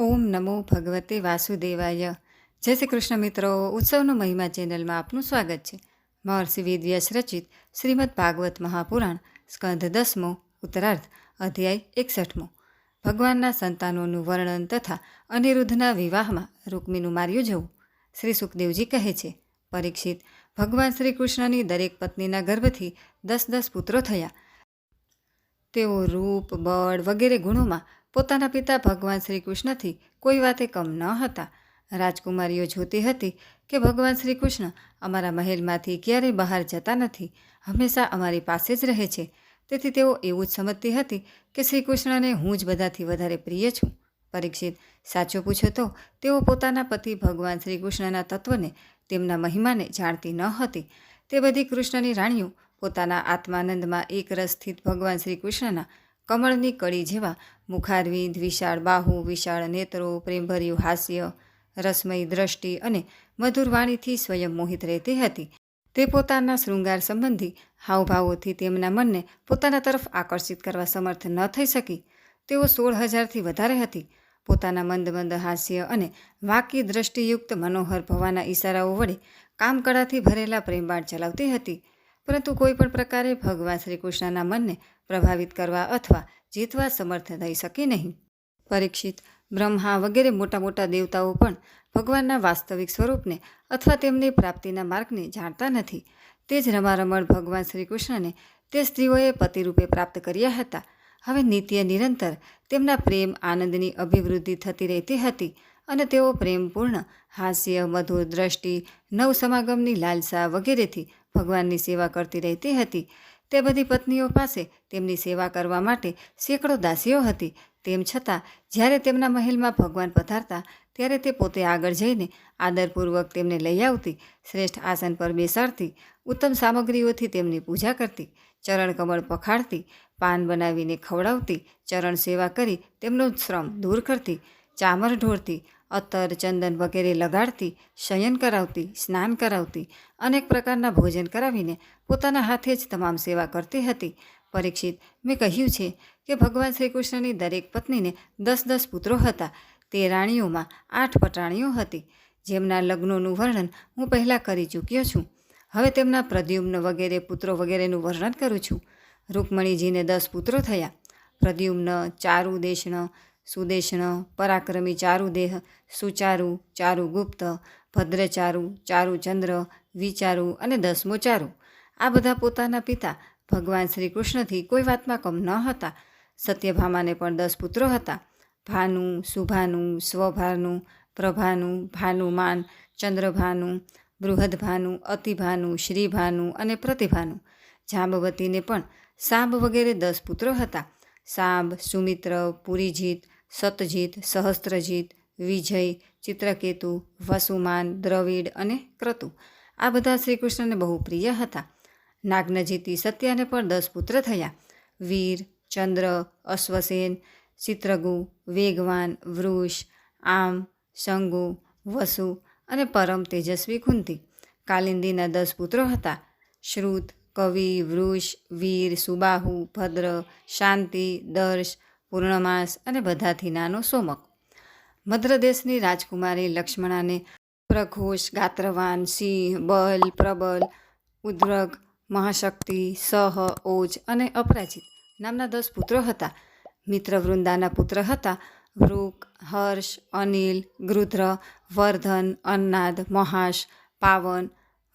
ઓમ નમો ભગવતે વાસુદેવાય. જય શ્રી કૃષ્ણ મિત્રો, ઉત્સવનો મહિમા ચેનલમાં આપનું સ્વાગત છે. મહર્ષિ વેદવ્યાસ રચિત શ્રીમદ ભાગવત મહાપુરાણ સ્કંધ દસમો, ઉત્તરાર્ધ, અધ્યાય એકસઠમો. ભગવાનના સંતાનોનું વર્ણન તથા અનિરુદ્ધના વિવાહમાં રૂકમીનું માર્યું જવું. શ્રી સુખદેવજી કહે છે, પરીક્ષિત, ભગવાન શ્રી કૃષ્ણની દરેક પત્નીના ગર્ભથી દસ દસ પુત્રો થયા. તેઓ રૂપ, બળ વગેરે ગુણોમાં પોતાના પિતા ભગવાન શ્રી કૃષ્ણથી કોઈ વાતે કમ ન હતા. રાજકુમારીઓ જોતી હતી કે, ભગવાન શ્રી કૃષ્ણ અમારા મહેલમાંથી ક્યારેય બહાર જતા નથી. હંમેશા અમારી પાસે જ રહે છે. તેથી તેઓ એવું જ સમજતી હતી કે, શ્રી કૃષ્ણને હું જ બધાથી વધારે પ્રિય છું. પરીક્ષિત સાચો પૂછો તો, તેઓ પોતાના પતિ ભગવાન શ્રી કૃષ્ણના તત્વને તેમના મહિમાને જાણતી ન હતી. તે બધી કૃષ્ણની રાણીઓ પોતાના આત્માનંદમાં એક રસ સ્થિત ભગવાન શ્રી કૃષ્ણના કમળની કળી જેવા મુખારવિંદ, વિશાળ બાહુ, વિશાળ નેત્રો, પ્રેમભર્યું હાસ્ય, રસમય દ્રષ્ટિ અને મધુર વાણીથી સ્વયં મોહિત રહેતી હતી. તે પોતાના શૃંગાર સંબંધી હાવભાવોથી તેમના મનને પોતાના તરફ આકર્ષિત કરવા સમર્થ ન થઈ શકી. તેઓ સોળ હજારથી વધારે હતી. પોતાના મંદ મંદ હાસ્ય અને વાકી દ્રષ્ટિયુક્ત મનોહર ભવાના ઈશારાઓ વડે કામકળાથી ભરેલા પ્રેમબાણ ચલાવતી હતી. પરંતુ કોઈ પણ પ્રકારે ભગવાન શ્રી કૃષ્ણના મનને પ્રભાવિત કરવા અથવા જીતવા સમર્થ થઈ શકી નહીં. પરીક્ષિત, બ્રહ્મા વગેરે મોટા મોટા દેવતાઓ પણ ભગવાનના વાસ્તવિક સ્વરૂપને અથવા તેમની પ્રાપ્તિના માર્ગને જાણતા નથી. તે જ રમારમણ ભગવાન શ્રી કૃષ્ણને તે સ્ત્રીઓએ પતિરૂપે પ્રાપ્ત કર્યા હતા. હવે નિત્ય નિરંતર તેમના પ્રેમ, આનંદની અભિવૃદ્ધિ થતી રહેતી હતી અને તેઓ પ્રેમપૂર્ણ, હાસ્ય, મધુર દ્રષ્ટિ, નવ સમાગમની લાલસા વગેરેથી ભગવાનની સેવા કરતી રહેતી હતી. તે બધી પત્નીઓ પાસે તેમની સેવા કરવા માટે સેંકડો દાસીઓ હતી. તેમ છતાં, જ્યારે તેમના મહેલમાં ભગવાન પધારતા, ત્યારે તે પોતે આગળ જઈને આદરપૂર્વક તેમને લઈ આવતી, શ્રેષ્ઠ આસન પર બેસાડતી, ઉત્તમ સામગ્રીઓથી તેમની પૂજા કરતી, ચરણ કમળ પખાડતી, પાન બનાવીને ખવડાવતી, ચરણ સેવા કરી તેમનો શ્રમ દૂર કરતી ચામર ઢોળતી અત્તર ચંદન વગેરે લગાડતી, શયન કરાવતી, સ્નાન કરાવતી, અનેક પ્રકારના ભોજન કરાવીને પોતાના હાથે જ તમામ સેવા કરતી હતી. પરીક્ષિત, મેં કહ્યું છે કે ભગવાન શ્રી કૃષ્ણની દરેક પત્નીને દસ દસ પુત્રો હતા. તે રાણીઓમાં આઠ પટાણીઓ હતી. જેમના લગ્નોનું વર્ણન હું પહેલાં કરી ચૂક્યો છું. હવે તેમના પ્રદ્યુમ્ન વગેરે પુત્રો વગેરેનું વર્ણન કરું છું. રૂકમણીજીને દસ પુત્રો થયા. પ્રદ્યુમ્ન, ચારુ દેશણ સુદેશણ પરાક્રમી ચારુદેહ સુચારુ ચારુગુપ્ત ભદ્રચારુ ચારુચંદ્ર વિચારુ અને દસમો ચારુ. આ બધા પોતાના પિતા. ભગવાન શ્રી કૃષ્ણથી કોઈ વાતમાં કમ ન હતા. સત્યભામાને પણ દસ પુત્રો હતા. ભાનુ, સુભાનુ, સ્વભાનુ, પ્રભાનુ, ભાનુમાન, ચંદ્રભાનુ, બૃહદભાનુ, અતિભાનુ, શ્રીભાનુ અને પ્રતિભાનુ. જાંબવતીને પણ સાંબ વગેરે દસ પુત્રો હતા. સાંબ, સુમિત્ર, પુરીજીત સતજીત, સહસ્ત્રજીત, વિજય, ચિત્રકેતુ, વસુમાન, દ્રવિડ અને ક્રતુ. આ બધા શ્રીકૃષ્ણને બહુ પ્રિય હતા. નાગ્નજીતી સત્યાને પણ દસ પુત્ર થયા. વીર, ચંદ્ર, અશ્વસેન, ચિત્રગુ, વેગવાન, વૃષ, આમ, શંગુ, વસુ અને પરમ તેજસ્વી કુંતી. કાલિંદીના દસ પુત્રો હતા. શ્રુત, કવિ, વૃષ, વીર, સુબાહુ, ભદ્ર, શાંતિ, દર્શ પૂર્ણમાસ અને બધાથી નાનો સોમક. મદ્રદેશની રાજકુમારી લક્ષ્મણાને પ્રઘોષ, ગાત્રવાન, સિંહ, બલ, પ્રબલ, ઉદ્રગ, મહાશક્તિ, સહ, ઓજ અને અપરાજિત નામના દસ પુત્રો હતા. મિત્રવૃંદાના પુત્ર હતા વૃક, હર્ષ, અનિલ ગૃદ્ર વર્ધન, અન્નાદ, મહાશ, પાવન,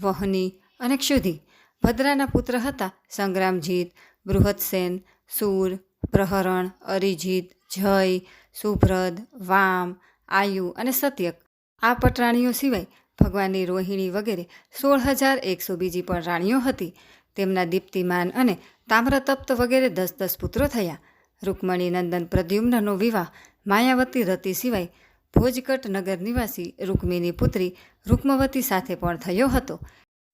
વહની અને ક્ષુધિ. ભદ્રાના પુત્ર હતા સંગ્રામજીત બૃહદસેન સૂર પ્રહરણ અરિજીત, જય, સુભ્રદ, વામ, આયુ અને સત્યક. આ પટરાણીઓ સિવાય ભગવાનની રોહિણી વગેરે સોળ હજાર એકસો બીજી પણ રાણીઓ હતી. તેમના દીપ્તિમાન અને તામ્રતપ્ત વગેરે દસ દસ પુત્રો થયા. રૂકમણી નંદન પ્રદ્યુમ્નનો વિવાહ માયાવતી રતિ સિવાય ભોજકટ નગર નિવાસી રૂકમિની પુત્રી રૂકમવતી સાથે પણ થયો હતો.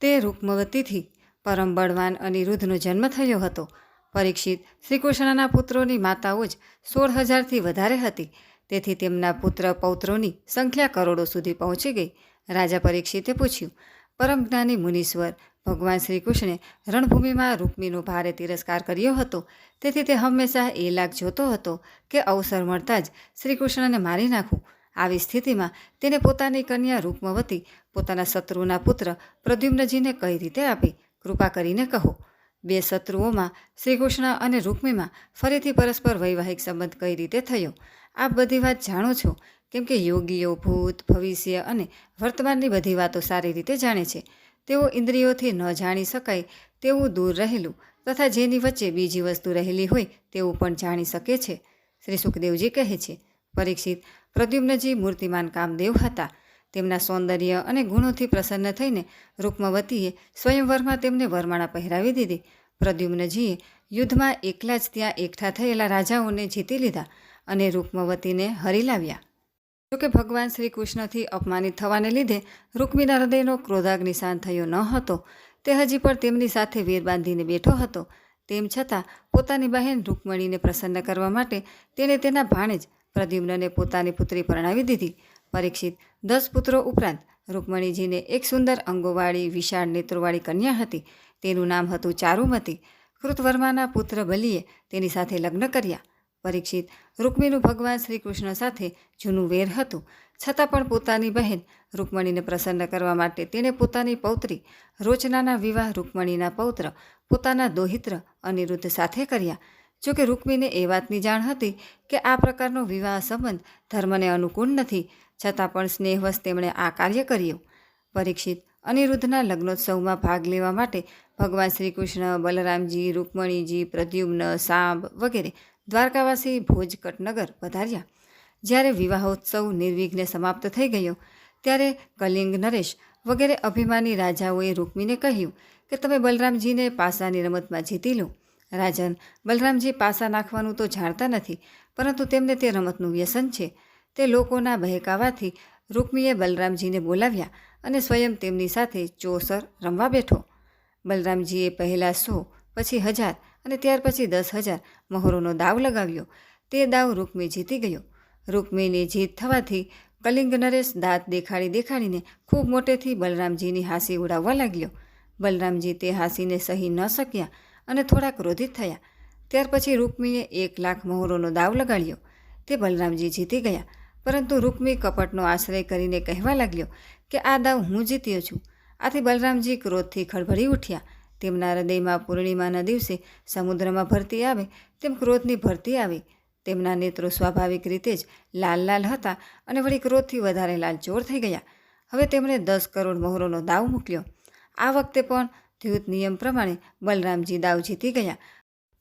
તે રૂકમવતીથી પરમ બળવાન અનિરુદ્ધનો જન્મ થયો હતો. પરીક્ષિત. શ્રીકૃષ્ણના પુત્રોની માતાઓ જ સોળ હજારથી વધારે હતી. તેથી તેમના પુત્ર પૌત્રોની સંખ્યા કરોડો સુધી પહોંચી ગઈ. રાજા પરીક્ષિતે પૂછ્યું, પરમ જ્ઞાની મુનીશ્વર, ભગવાન શ્રીકૃષ્ણે રણભૂમિમાં રૂકમીનો ભારે તિરસ્કાર કર્યો હતો. તેથી તે હંમેશા એ લાગ જોતો હતો કે અવસર મળતા જ શ્રીકૃષ્ણને મારી નાખું. આવી સ્થિતિમાં તેને પોતાની કન્યા રૂકમવતી, પોતાના શત્રુના પુત્ર પ્રદ્યુમ્નજીને કઈ રીતે આપી? કૃપા કરીને કહો. બે શત્રુઓમાં, શ્રીકૃષ્ણ અને રૂકમીમાં ફરીથી પરસ્પર વૈવાહિક સંબંધ કઈ રીતે થયો? આ બધી વાત જાણો છો, કેમ કે યોગીઓ, ભૂત, ભવિષ્ય અને વર્તમાનની બધી વાતો સારી રીતે જાણે છે. તેઓ ઇન્દ્રિયોથી ન જાણી શકાય તેવું દૂર રહેલું તથા જેની વચ્ચે બીજી વસ્તુ રહેલી હોય તેવું પણ જાણી શકે છે, શ્રી સુખદેવજી કહે છે. પરીક્ષિત પ્રદ્યુમ્નજી મૂર્તિમાન કામદેવ હતા. તેમના સૌંદર્ય અને ગુણોથી પ્રસન્ન થઈને રૂકમવતીએ સ્વયંવરમાં તેમને વરમાળા પહેરાવી દીધી. પ્રદ્યુમ્નજીએ યુદ્ધમાં એકલા જ ત્યાં એકઠા થયેલા રાજાઓને જીતી લીધા અને રૂકમવતીને હરી લાવ્યા. જોકે ભગવાન શ્રી કૃષ્ણથી અપમાનિત થવાને લીધે રૂકમીના હૃદયનો ક્રોધાગ્નિ શાંત થયો ન હતો. તે હજી પણ તેમની સાથે વેર બાંધીને બેઠો હતો. તેમ છતાં પોતાની બહેન રૂકમણીને પ્રસન્ન કરવા માટે તેણે તેના ભાણે જ પ્રદ્યુમ્નને પોતાની પુત્રી પરણાવી દીધી. પરીક્ષિત દસ પુત્રો ઉપરાંત રૂકમણીજીને એક સુંદર અંગોવાળી વિશાળ નેત્રોવાળી કન્યા હતી. તેનું નામ હતું ચારુમતી. કૃતવર્માના પુત્ર બલિએ તેની સાથે લગ્ન કર્યા. પરીક્ષિત રૂકમીનું ભગવાન શ્રી કૃષ્ણ સાથે જૂનું વેર હતું. છતાં પણ પોતાની બહેન રૂકમણીને પ્રસન્ન કરવા માટે તેણે પોતાની પૌત્રી રોચનાના વિવાહ રૂકમણીના પૌત્ર, પોતાના દોહિત્ર અનિરુદ્ધ સાથે કર્યા. જોકે રૂકમીને એ વાતની જાણ હતી કે આ પ્રકારનો વિવાહ સંબંધ ધર્મને અનુકૂળ નથી. છતાં પણ સ્નેહવશ તેમણે આ કાર્ય કર્યું. પરીક્ષિત અનિરુદ્ધના લગ્નોત્સવમાં ભાગ લેવા માટે ભગવાન શ્રી કૃષ્ણ બલરામજી, રૂકમણીજી, પ્રદ્યુમ્ન, સાંબ વગેરે દ્વારકાવાસી ભોજકટનગર પધાર્યા. જ્યારે વિવાહોત્સવ નિર્વિઘ્ને સમાપ્ત થઈ ગયો, ત્યારે કલિંગ નરેશ વગેરે અભિમાની રાજાઓએ રૂકમીને કહ્યું કે તમે બલરામજીને પાસાની રમતમાં જીતી લો. રાજન, બલરામજી પાસા નાખવાનું તો જાણતા નથી, પરંતુ તેમને તે રમતનું વ્યસન છે. તે લોકોના બહેકાવાથી રૂકમીએ બલરામજીને બોલાવ્યા અને સ્વયં તેમની સાથે ચોસર રમવા બેઠો. બલરામજીએ પહેલાં સો, પછી હજાર અને ત્યાર પછી દસ હજાર મહોરોનો દાવ લગાવ્યો. તે દાવ રૂકમી જીતી ગયો. રૂકમીની જીત થવાથી કલિંગ નરેશ દાંત દેખાડી દેખાડીને ખૂબ મોટેથી બલરામજીની હાંસી ઉડાવવા લાગ્યો. બલરામજી તે હાંસીને સહી ન શક્યા અને થોડા ક્રોધિત થયા. ત્યાર પછી રૂકમીએ એક લાખ મહોરોનો દાવ લગાડ્યો. તે બલરામજી જીતી ગયા પરંતુ રૂકમી કપટનો આશ્રય કરીને કહેવા લાગ્યો કે આ દાવ હું જીત્યો છું. આથી બલરામજી ક્રોધથી ખળભળી ઉઠ્યા. તેમના હૃદયમાં પૂર્ણિમાના દિવસે સમુદ્રમાં ભરતી આવે, તેમ ક્રોધની ભરતી આવી. તેમના નેત્રો સ્વાભાવિક રીતે જ લાલ લાલ હતા અને વળી ક્રોધથી વધારે લાલચોર થઈ ગયા. હવે તેમણે દસ કરોડ મહોરોનો દાવ મૂક્યો. આ વખતે પણ ધ્યુત નિયમ પ્રમાણે બલરામજી દાવ જીતી ગયા.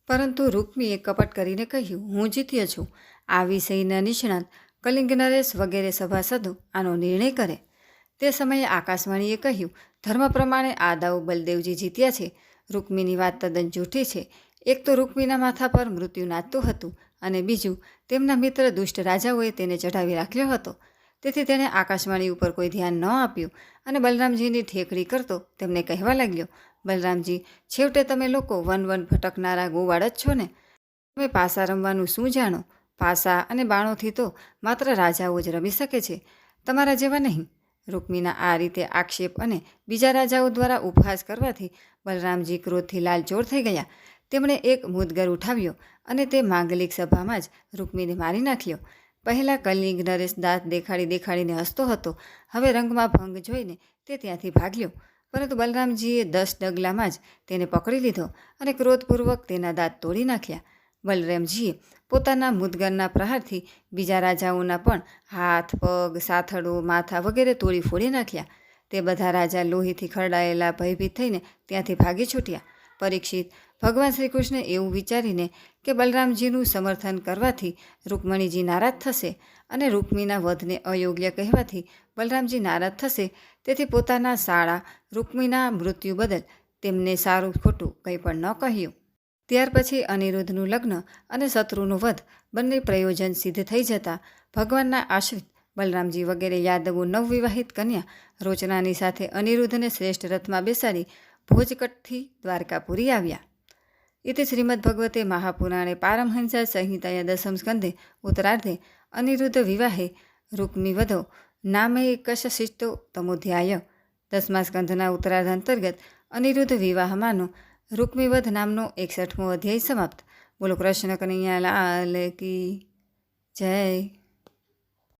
પરંતુ રૂકમીએ કપટ કરીને કહ્યું, હું જીત્યો છું. આ વિષયના નિષ્ણાત કલિંગ નરેશ વગેરે સભાસદો આનો નિર્ણય કરે. તે સમયે આકાશવાણીએ કહ્યું, ધર્મ પ્રમાણે આ દાવ બલદેવજી જીત્યા છે. રૂકમીની વાત તદ્દન જૂઠી છે. એક તો રૂકમીના માથા પર મૃત્યુ નાચતું હતું અને બીજું, તેમના મિત્ર દુષ્ટ રાજાઓએ તેને ચઢાવી રાખ્યો હતો. તેથી તેણે આકાશવાણી ઉપર કોઈ ધ્યાન ન આપ્યું અને બલરામજીની ઠેકડી કરતો તેમને કહેવા લાગ્યો, બલરામજી, છેવટે તમે લોકો વન વન ભટકનારા ગોવાળ જ છો ને? તમે પાસા રમવાનું શું જાણો? પાસા અને બાણોથી તો માત્ર રાજાઓ જ રમી શકે છે. તમારા જેવા નહીં. રૂકમીના આ રીતે આક્ષેપ અને બીજા રાજાઓ દ્વારા ઉપહાસ કરવાથી બલરામજી ક્રોધથી લાલચોર થઈ ગયા. તેમણે એક મુદગર ઉઠાવ્યો અને તે માંગલિક સભામાં જ રૂકમીને મારી નાખ્યો. પહેલાં કલિંગ નરેશ દાંત દેખાડી દેખાડીને હસતો હતો. હવે રંગમાં ભંગ જોઈને તે ત્યાંથી ભાગ્યો. પરંતુ બલરામજીએ દસ ડગલામાં જ તેને પકડી લીધો અને ક્રોધપૂર્વક તેના દાંત તોડી નાખ્યા. બલરામજીએ પોતાના મુદગરના પ્રહારથી બીજા રાજાઓના પણ હાથ, પગ સાથડો માથા વગેરે તોડી ફોડી નાખ્યા. તે બધા રાજા લોહીથી ખરડાયેલા ભયભીત થઈને ત્યાંથી ભાગી છૂટ્યા. પરીક્ષિત ભગવાન શ્રી કૃષ્ણ એવું વિચારીને કે બલરામજીનું સમર્થન કરવાથી રૂકમણીજી નારાજ થશે અને રૂકમીના વધને અયોગ્ય કહેવાથી બલરામજી નારાજ થશે. તેથી પોતાના શાળા રૂકમીના મૃત્યુ બદલ તેમને સારું ખોટું કંઈ પણ ન કહ્યું. ત્યાર પછી અનિરુદ્ધનું લગ્ન અને શત્રુનું વધ બંને પ્રયોજન સિદ્ધ થઈ જતાં ભગવાનના આશ્રિત બલરામજી વગેરે યાદવો નવવિવાહિત કન્યા રોચનાની સાથે અનિરુદ્ધને શ્રેષ્ઠ રથમાં બેસાડી ભોજકટથી દ્વારકાપુરી આવ્યા. ઇતિ શ્રીમદ્ભગવતે મહાપુરાણે પારમહંસા સંહિતાયા દસમ સ્કંધે ઉત્તરાર્ધે અનિરુદ્ધ વિવાહે રૂકમી વધો નામે કશશિષ્ટો તમોધ્યાય. દસમા સ્કંધના ઉત્તરાર્ધ અંતર્ગત અનિરુદ્ધ વિવાહમાંનો રૂકમીવધ નામનો એકસઠમો અધ્યાય સમાપ્ત. બોલો કૃષ્ણ કનૈયા લાલ કી જય.